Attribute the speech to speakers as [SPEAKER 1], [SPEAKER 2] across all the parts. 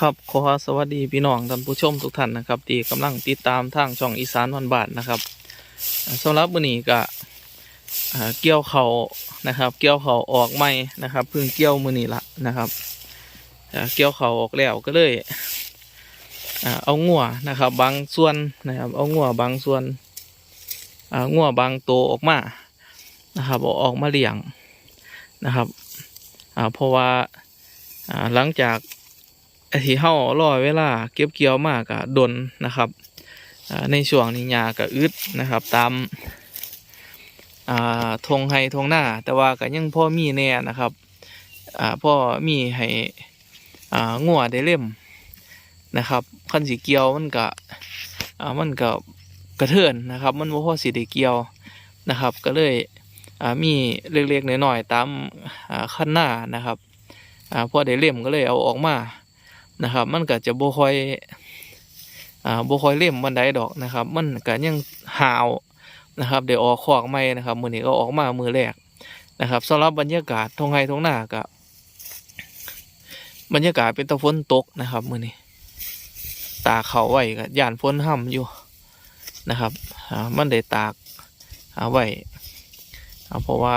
[SPEAKER 1] ครับขอสวัสดีพี่น้องท่านผู้ชมทุกท่านนะครับที่กำลังติดตามทางช่องอีสานวันบาทนะครับอ่าสำหรับวันนี้ก็เกี่ยวเขานะครับ เกี่ยวเขาออกใหม่นะครับเพิ่งเกี่ยวมือนี้ละนะครับเกี่ยวเขาออกแล้วก็เลยเอางัวนะครับ บางส่วนนะครับ เอางัวบางส่วนงัวบางตัวออกมานะครับอออกมาเลี้ยงนะครับเพราะว่าหลังจาก ไอ้ที่เฮารอเวลาเก็บเกี่ยวมากอะดนนะครับในช่วงนี้หญ้าก็อึดนะครับ ตามทงไห้ทงหน้า แต่ว่าก็ยังพ่อมีแน่นะครับอ่อมีให้งัวได้เล่มนะครับคันสิเกี่ยวมันก็มันก็กระเทือนนะครับ มันบ่าพ่อสิได้เกี่ยวนะครับ ก็เลยมีเล็กๆน้อยๆตามขั้นหน้านะครับอ่อได้เล่มก็เลยเอาออกมา นะครับ มันก็จะบ่ค่อยอ่าบ่ค่อยเล่มบันไดดอกนะครับ มันก็ยังหาวนะครับเดี๋ยวออกขอกใหม่นะครับมื้อนี้ก็ออกมามือแรกนะครับสำหรับบรรยากาศทงไห้ทงหน้าก็บรรยากาศเป็นตะฝนตกนะครับมื้อนี้ตากเขาไว้ก็ย่านฝนห่ำอยู่นะครับอ่ามันได้ตากเอาไว้เพราะว่า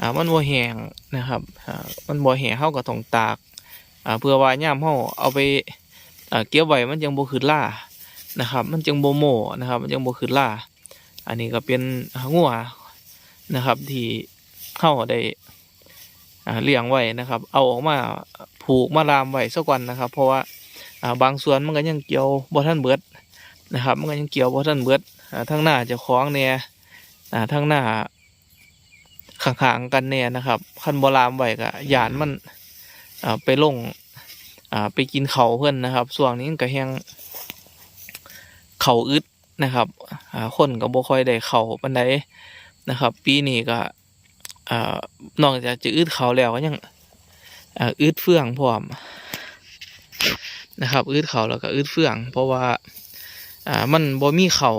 [SPEAKER 1] อ่ามันบ่แห้งนะครับอ่ามันบ่แห้งเฮาก็ต้องตาก อ่าเพื่อว่าย่ามเฮาเอาไปอ่าเก็บไว้มันจังบ่ขึ้นล่านะครับ มันจังบ่โมนะครับ มันจังบ่ขึ้นล่า อันนี้ก็เป็นงัวนะครับ ที่เฮาได้เลี้ยงไว้นะครับ เอาออกมาผูกมาลามไว้สักวันนะครับ เพราะว่าบางส่วนมันก็ยังเกี่ยวบ่ทันเบิดนะครับ มันก็ยังเกี่ยวบ่ทันเบิดทั้งหน้าจะคล้องเนี่ยทั้งหน้าข้างๆกันเนี่ยนะครับคันบ่ลามไว้ก็หยานมัน อ่าไปลงอ่าไปกินเขาเพื่อนนะครับส่วงนี้ก็แห้งเขาอึดนะครับอ่าคนก็บ่ค่อยได้เขาปานใดนะครับ ปีนี้ก็อ่านอกจากจะอึดเขาแล้วก็ยังอ่าอึดเฟืองพร้อมนะครับอึดเขาแล้วก็อึดเฟือง เพราะว่าอ่ามันบ่มีเขา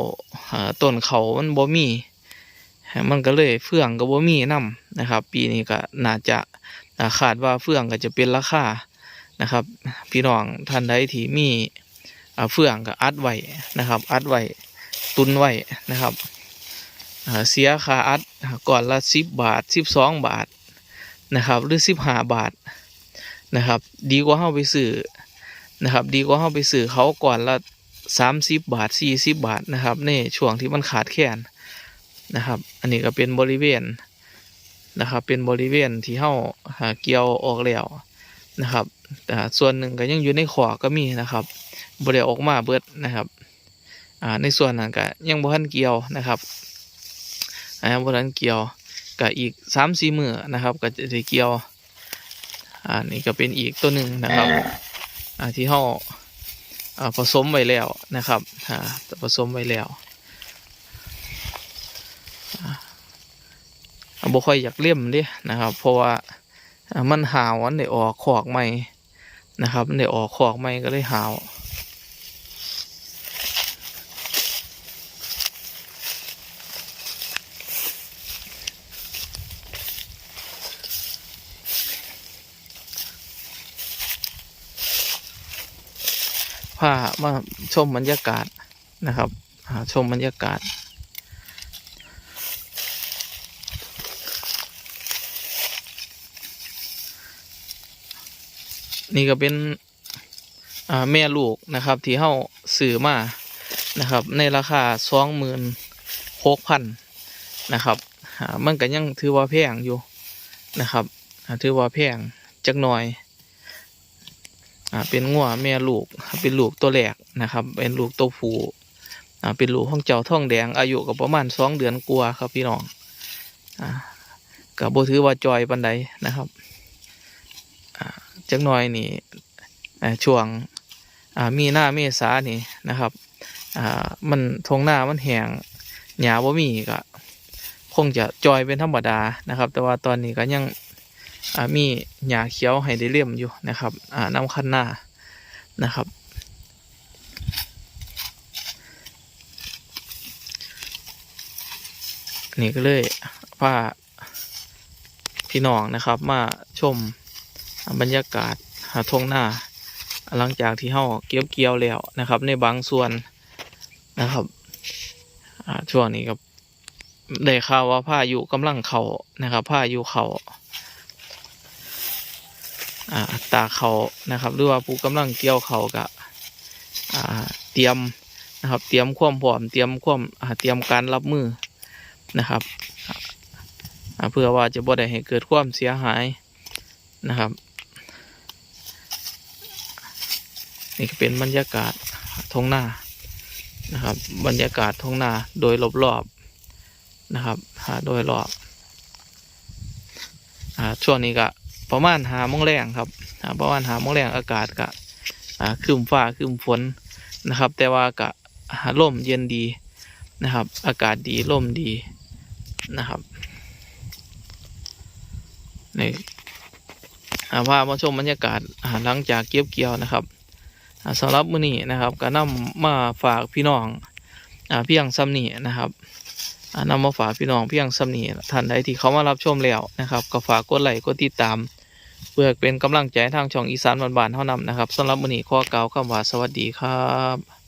[SPEAKER 1] อ่าต้นเขามันบ่มี มันก็เลยเฟืองก็บ่มีนํนะครับ ปีนี้ก็น่าจะ คาดว่าเฟื่องก็จะเป็นราคานะครับ พี่น้องท่านใดที่มีเฟื่องก็อัดไว้นะครับ อัดไว้ตุนไว้นะครับเสียค่าอัดก่อนละสิบบาทสิบสองบาทนะครับ หรือสิบห้าบาทนะครับ ดีกว่าเฮาไปซื้อนะครับ ดีกว่าเฮาไปซื้อเขาก่อนละสามสิบบาทสี่สิบบาทนะครับในช่วงที่มันขาดแคลนนะครับ อันนี้ก็เป็นบริเวณ นะครับ เป็นบริเวณที่เฮาหาเกี่ยวออกแล้วนะครับแต่ส่วนหนึ่งก็ยังอยู่ในขอก็มีนะครับบริเวออกมาเบิดนะครับอ่าในส่วนนั้นก็ยังบ่ทันเกี่ยวนะครับอ่าบ่ทันเกี่ยวก็อีกสามสี่มือนะครับก็จะเกี่ยวอ่านี่ก็เป็นอีกตัวหนึ่งนะครับอ่าที่เฮาอ่าผสมไว้แล้วนะครับอ่าผสมไว้แล้ว บ่ค่อยอยากเลี่ยมเดินะครับ เพราะว่ามันหาวันได้ออกขอกใหม่นะครับได้ออกขอกใหม่ก็เลยหาวพามาชมบรรยากาศนะครับชมบรรยากาศ นี่ก็เป็นแม่ลูกนะครับ ที่เฮาซื้อมานะครับ ในราคาสองหมื่นหกพันนะครับมันก็ยังถือว่าแพงอยู่นะครับถือว่าแพงจักหน่อยอเป็นงัวแม่ลูกเป็นลูกตัวแรกนะครับ เป็นลูกตัวผู้เป็นลูกของเจ้าท่องแดงอายุก็ประมาณสองเดือนกว่าครับพี่น้องอ่าก็บ่ถือว่าจอยปันใดนะครับ จักหน่อยนี่ช่วงมีหน้าเมษานี่นะครับมันทงหน้ามันแห้งหญ้าบ่มีก็คงจะจอยเป็นธรรมดานะครับ แต่ว่าตอนนี้ก็ยังมีหญ้าเขียวให้ได้เลี่ยมอยู่นะครับน้ำคันหน้านะครับนี่ก็เลยพาพี่น้องนะครับมาชม บรรยากาศหาทงหน้า หลังจากที่เฮาเก็บเกี่ยวแล้วนะครับ ในบางส่วนนะครับช่วงนี้ก็ได้ข่าวว่าพาอยุกำลังเขานะครับพาอยุเขาตาเขานะครับ หรือว่าผู้กำลังเกี่ยวเขาก็อ่าเตรียมนะครับ เตรียมความพร้อมเตรียมความอ่าเตรียมการรับมือนะครับเพื่อว่าจะบ่ได้ให้เกิดความเสียหายนะครับ นี่ก็เป็นบรรยากาศท้องนานะครับ บรรยากาศท้องนาโดยรอบๆนะครับโดยรอบอช่วงนี้ก็ประมาณหามงแรงครับอ่าประมาณหามงแรงอากาศก็ครึมฟ้าครึมฝนนะครับ แต่ว่าก็อ่มเย็นดีนะครับ อากาศดีลมดีนะครับนี่อ่าพามาชมบรรยากาศหลังจากเก็บเกี่ยวนะครับ สำหรับมื้อนี้นะครับก็นำมาฝากพี่น้องอ่าเพียงซ้ำนี้นะครับอ่านำมาฝากพี่น้องเพียงซ้ำนี้ท่านใดที่เขามารับชมแล้วนะครับก็ฝากกดไลค์กดติดตาม เพื่อเป็นกำลังใจทางช่องอีสานบ้านๆเท่านั้นนะครับสำหรับมื้อนี้ขอกล่าวคำว่าสวัสดีครับ